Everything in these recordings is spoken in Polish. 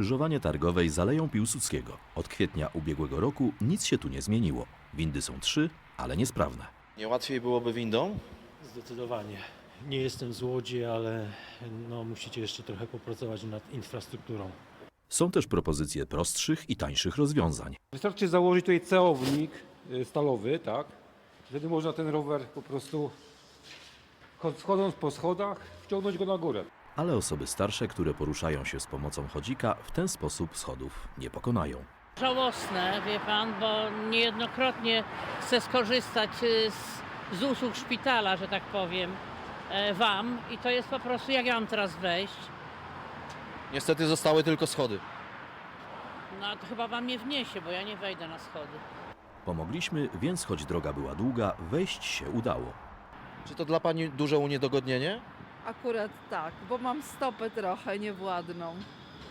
skrzyżowanie targowej z Aleją Piłsudskiego. Od kwietnia ubiegłego roku nic się tu nie zmieniło. Windy są trzy, ale niesprawne. Nie łatwiej byłoby windą? Zdecydowanie. Nie jestem z Łodzi, ale no, musicie jeszcze trochę popracować nad infrastrukturą. Są też propozycje prostszych i tańszych rozwiązań. Wystarczy założyć tutaj ceownik y, stalowy, tak? Wtedy można ten rower po prostu chod- schodząc po schodach wciągnąć go na górę. Ale osoby starsze, które poruszają się z pomocą chodzika, w ten sposób schodów nie pokonają. Żałosne, wie pan, bo niejednokrotnie chcę skorzystać y, z, z usług szpitala, że tak powiem, e, wam i to jest po prostu, jak ja mam teraz wejść? Niestety zostały tylko schody. No to chyba wam nie wniesie, bo ja nie wejdę na schody. Pomogliśmy, więc choć droga była długa, wejść się udało. Czy to dla Pani duże uniedogodnienie? Akurat tak, bo mam stopę trochę niewładną.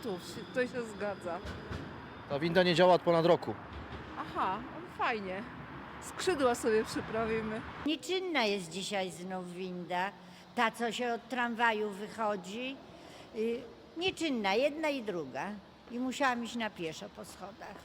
Tu, się- to się zgadza. Ta winda nie działa od ponad roku. Aha, no fajnie. Skrzydła sobie przyprawimy. Nieczynna jest dzisiaj znów winda, ta co się od tramwaju wychodzi. Y, Nieczynna, jedna i druga. I musiałam iść na pieszo po schodach.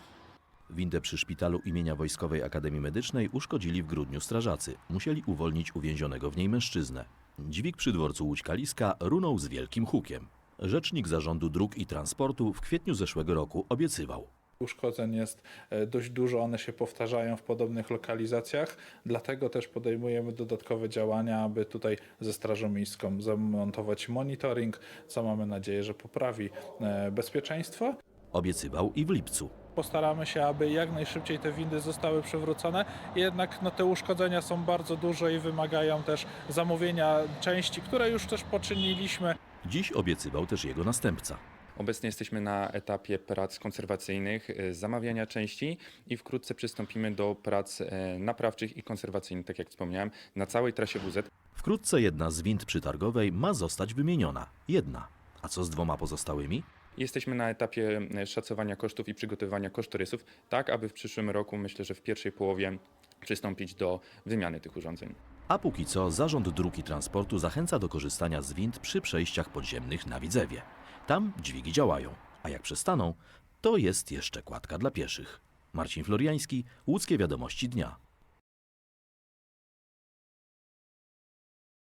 Windę przy szpitalu imienia Wojskowej Akademii Medycznej uszkodzili w grudniu strażacy. Musieli uwolnić uwięzionego w niej mężczyznę. Dźwig przy dworcu Łódź-Kaliska runął z wielkim hukiem. Rzecznik Zarządu Dróg i Transportu w kwietniu zeszłego roku obiecywał. Uszkodzeń jest e, dość dużo, one się powtarzają w podobnych lokalizacjach, dlatego też podejmujemy dodatkowe działania, aby tutaj ze Strażą Miejską zamontować monitoring, co mamy nadzieję, że poprawi e, bezpieczeństwo. Obiecywał i w lipcu. Postaramy się, aby jak najszybciej te windy zostały przywrócone, jednak no, te uszkodzenia są bardzo duże i wymagają też zamówienia części, które już też poczyniliśmy. Dziś obiecywał też jego następca. Obecnie jesteśmy na etapie prac konserwacyjnych, e, zamawiania części i wkrótce przystąpimy do prac e, naprawczych i konserwacyjnych, tak jak wspomniałem, na całej trasie WZ. Wkrótce jedna z wind przytargowej ma zostać wymieniona. Jedna. A co z dwoma pozostałymi? Jesteśmy na etapie e, szacowania kosztów i przygotowywania kosztorysów, tak aby w przyszłym roku, myślę, że w pierwszej połowie przystąpić do wymiany tych urządzeń. A póki co Zarząd Dróg i Transportu zachęca do korzystania z wind przy przejściach podziemnych na Widzewie. Tam dźwigi działają, a jak przestaną, to jest jeszcze kładka dla pieszych. Marcin Floriański, Łódzkie Wiadomości Dnia.